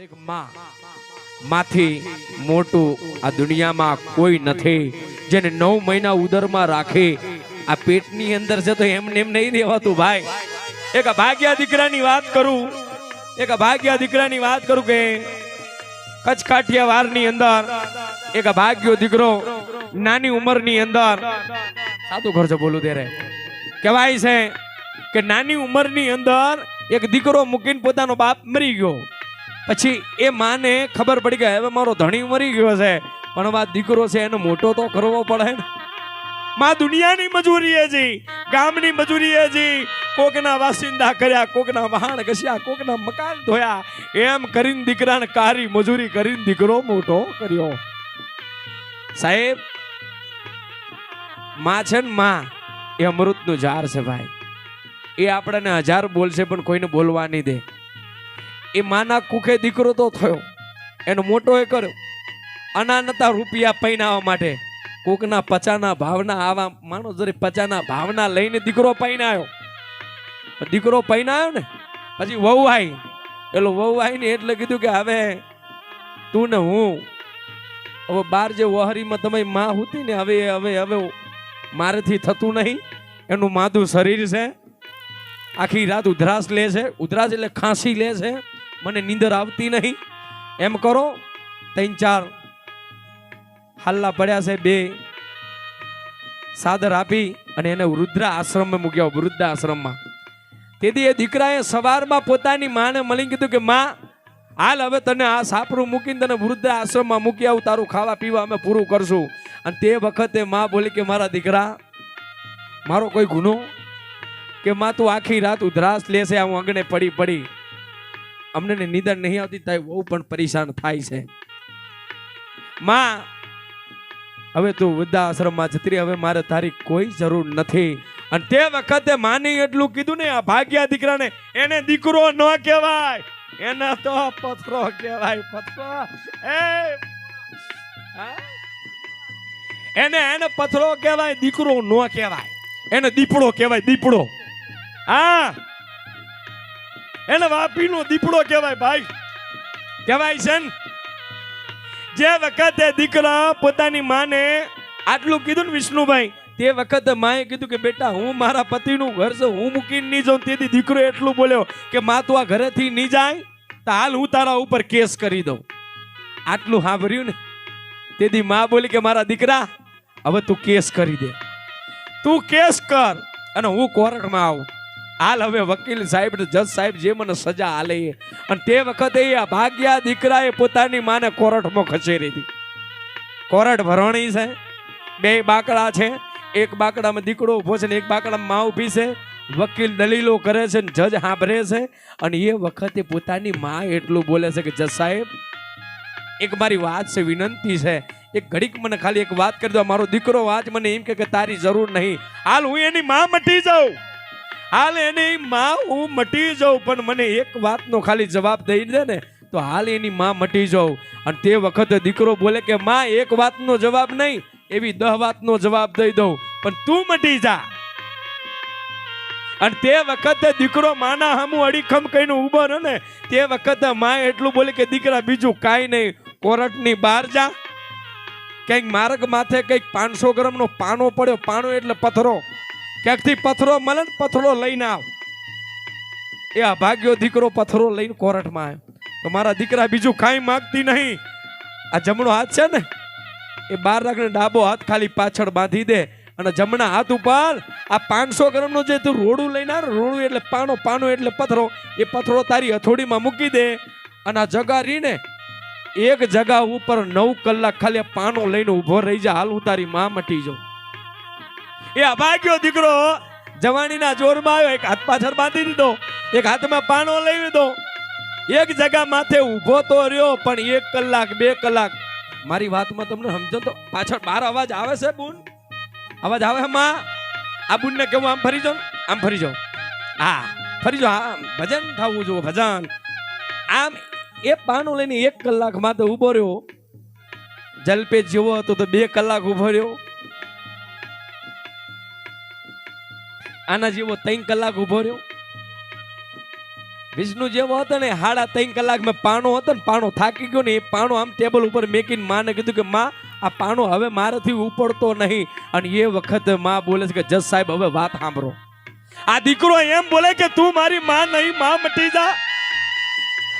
એક માં મોટું આ દુનિયામાં કોઈ નથી. જેને નવ મહિના ઉદરમાં રાખે, આ પેટની અંદર છે તો એમને એમ નહીં દેવાતું ભાઈ. એક ભાગ્યા દીકરાની વાત કરું, એક ભાગ્યા દીકરાની વાત કરું કે કચ્છ કાઠિયાવાડની અંદર, એક ભાગ્યો દીકરો નાની ઉંમરની અંદર, સાદું ખર્ચો બોલું ત્યારે. કહેવાય છે કે નાની ઉંમરની અંદર એક દીકરો મૂકીને પોતાનો બાપ મરી ગયો. પછી એ માને ખબર પડી ગઈ, હવે મારો ધણી મરી ગયો છે. પણ આ દીકરો છે, એને મોટો તો કરવો પડે ને. માં દુનિયાની મજૂરી એ જી, ગામની મજૂરી એ જી. કોકના વાસિંદા કર્યા, કોકના વહાણ ઘસ્યા, કોકના મકાન ધોયા. એમ કરીને દીકરાને કારી મજૂરી કરીને દીકરો મોટો કર્યો. સાહેબ, માં છે ને માં, એ અમૃતનું ઝાડ છે ભાઈ. એ આપણને હજાર બોલશે પણ કોઈને બોલવા નહીં દે. એ માના કુખે દીકરો તો થયો. એનો મોટો એ કર્યો. અનાનતા રૂપિયા પૈનાવા માટે કોકના પચાના ભાવના આવા માણસ જરી પચાના ભાવના લઈને દીકરો પૈનાયો દીકરો પૈનાયો ને, પછી વહુ આવી એલો વહુ ને એટલે કીધું કે હવે તું ને હું, હવે બાર જે વહરીમાં તમે માં હતી ને હવે હવે હવે મારેથી થતું નહીં. એનું માદું શરીર છે. આખી રાત ઉધરાસ લે છે. ઉધરાસ એટલે ખાંસી લે છે. મને નીંદર આવતી નહીં. એમ કરો, ત્રણ ચાર હાલ્લા પડ્યા છે, બે સાદર આપી અને એને વૃદ્ધા આશ્રમમાં મૂક્યા, વૃદ્ધા આશ્રમમાં. તેથી એ દીકરાએ સવારમાં પોતાની માને મળી કીધું કે, માં, હાલ હવે તને આ સાપરું મૂકીને તને વૃદ્ધ આશ્રમમાં મૂકી આવું, તારું ખાવા પીવા અમે પૂરું કરશું. અને તે વખતે માં બોલી કે, મારા દીકરા, મારો કોઈ ગુનો? કે માં તું આખી રાત ઉધરાસ લેશે હું આંગણે પડી પડી. અમને નિદાન નહીં આવતી તારી બહુ પણ પરેશાન થાય છે. માં, હવે તું વૃદ્ધાશ્રમમાં જતી હવે મારે તારી કોઈ જરૂર નથી. અને તે વખતે માની એટલું કીધું ને, આ ભાગ્યા દીકરાને, એને દીકરો ન કહેવાય. એને તો પથરો કહેવાય, પથરો. એ એને એને પથરો કહેવાય, દીકરો ન કહેવાય. એને દીપડો કહેવાય, દીપડો. હા? એને વાપીનો દીપડો કહેવાય ભાઈ. કહેવાય છે જે વખતે દીકરા પોતાની માને આટલું કીધું ને વિષ્ણુભાઈ, તે વખતે માએ કીધું કે બેટા, હું મારા પતિનું ઘર છે, હું મૂકીને નહીં જાઉં. તેથી દીકરો એટલું બોલ્યો કે માં તું આ ઘરેથી નહીં જાય તો હાલ હું તારા ઉપર કેસ કરી દઉં. આટલું સાંભળ્યું ને? તેથી માં બોલી કે મારા દીકરા, હવે તું કેસ કરી દે. તું કેસ કર અને હું કોર્ટમાં આવું. હાલ હવે વકીલ સાહેબ જજ સાહેબ જે મને સજા હાલે એ. અને તે વખતે એ ભાગ્યા દીકરાએ પોતાની માને કોર્ટમાં ખસેડી હતી કોરટ ભરણી છે. બે બાકડા છે. એક બાકડામાં દીકરો ઊભો છે ને એક બાકડામાં મા ઊભી છે. વકીલ દલીલો કરે છે ને જજ સાંભળે છે. અને એ વખતે પોતાની મા એટલું બોલે છે કે, જજ સાહેબ, એક મારી વાત છે, વિનંતી છે. એક ઘડીક મને ખાલી એક વાત કરી દો. મારો દીકરો આજ મને એમ કે તારી જરૂર નહીં. હાલ હું એની માં મટી જાઉં. હાલ એની માં, હું મટી જાઉં, પણ મને એક વાતનો ખાલી જવાબ દઈ દે ને, તો હાલ એની માં મટી જાઉં. અને તે વખતે દીકરો બોલે કે, માં, એક વાતનો જવાબ નહીં, એવી દહ વાતનો જવાબ દઈ દઉં, પણ તું મટી જા. અને તે વખતે દીકરો માના હામું અડીખમ કહીને ઊભો રહ્યો ને, તે વખતે માં એટલું બોલે કે, દીકરા, બીજું કાંઈ નહીં, કોરટની બહાર જા. કંઈક માર્ગ માથે કંઈક પાંચસો ગ્રામનો પાનો પડ્યો, પાનો એટલે પથરો. ક્યાંકથી પથરો મળે ને પથરો લઈને આવ. એ અભાગ્યો દીકરો પથરો લઈને કોરટમાં આવ્યો. તો મારા દીકરા બીજું કાંઈ માગતી નહીં. આ જમણો હાથ છે ને, એ બાર રાખને ડાબો હાથ ખાલી પાછળ બાંધી દે અને જમણા હાથ ઉપર આ પાંચસો ગ્રામનું જે તું રોડું લઈને આવે રોડું એટલે પાનો પાનો એટલે પથરો, એ પથરો તારી હથોડીમાં મૂકી દે અને આ જગા રીને એક જગા ઉપર નવ કલાક ખાલી પાનો લઈને ઊભો રહી જા, હાલ હું તારી માં મટી જાઉં. એ અભાગ્યો દીકરો જવાનીના જોરમાં આવ્યો, એક હાથ પાછળ બાંધી દીધો, એક હાથમાં પાનો લઈ લીધો. એક જગા માથે ઊભો તો રહ્યો, પણ એક કલાક, બે કલાક. મારી વાતમાં તમને સમજો તો, પાછળ બાર અવાજ આવે છે, બુન? અવાજ આવે માં આ બુનને કેવું આમ ફરી જાઓ આમ ફરી જાઓ. હા, ફરી જાઓ, હા ભજન થવું જોઈએ ભજન. આમ એ પાનો લઈને એક કલાક માથે ઊભો રહ્યો. જલપેજ જેવો હતો તો બે કલાક ઊભો રહ્યો. આના જેવો ત્રણ કલાક ઊભો રહ્યો. વિષ્ણુ જેવો હતો ને, હાડા ત્રણ કલાક મેં પાણો હતો ને, પાણો થાકી ગયો ને, એ પાણો આમ ટેબલ ઉપર મેકીને માને કીધું કે, માં, આ પાણો હવે મારાથી ઉપડતો નહીં. અને એ વખતમાં બોલે છે કે, જજ સાહેબ, હવે વાત સાંભળો. આ દીકરો એમ બોલે કે, તું મારી માં નહીં, માં મટી જા.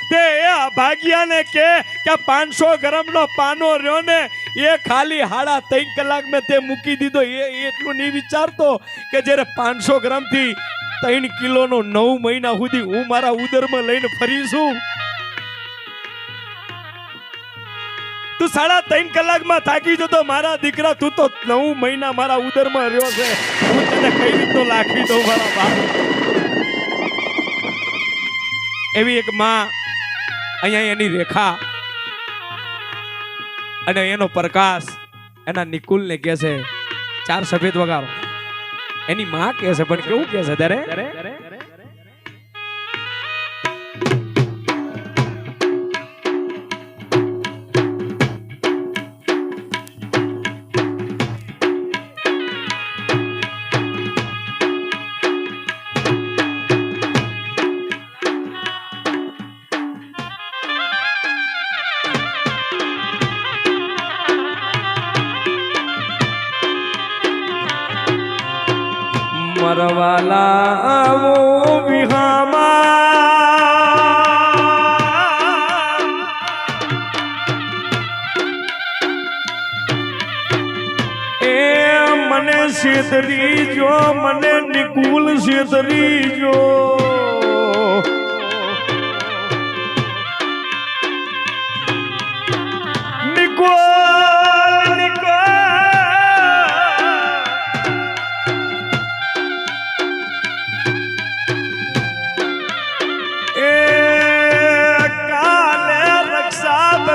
તે એ અભાગ્યાને કે પાંચસો ગ્રામનો પાનો રહ્યો ને એ ખાલી હાડા ત્રણ કલાક મેં તે મૂકી દીધો. એ એટલું નહીં વિચારતો કે જ્યારે પાંચસો ગ્રામથી ત્રણ કિલોનો નવ મહિના સુધી હું મારા ઉદરમાં લઈને ફરી છું તું સાડા ત્રણ કલાકમાં થાકી જતો, મારા દીકરા, તું તો નવ મહિના મારા ઉદરમાં રહ્યો છે. હું તને કઈ રીતનો લાખી દઉં મારા બાપ? એવી એક માં અહીંયા એની રેખા અને એનો પ્રકાશ એના નિકુલને કહે છે, ચાર સફેદ વગાડો. એની માં કહે છે, પણ કેવું કહે છે, ત્યારે? આવો વિહામાં. એ મને છેતરી જો મને નિકુલ છેતરી જો.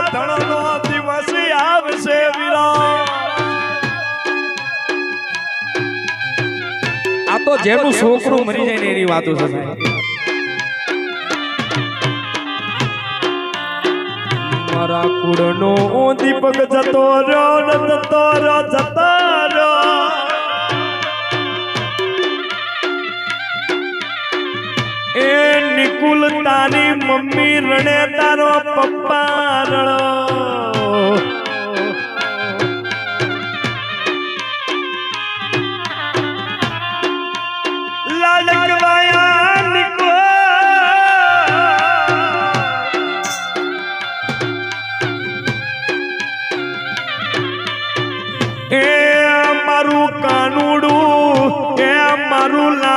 રક્ષાબંધનનો દિવસ આવશે વીરા આ તો જેનું છોકરું મરી જાય ને એની વાતો છે. મારા કુળનો દીપક જતો રહ્યો જતો રહ્યો જતો રહ્યો. નિકુલ તારી મમ્મી રણે તારો પપ્પા રણો એ મારું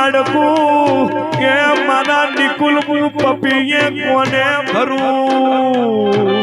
લાડકું એ મારા નિકુલ પપીએ કોને ભરું?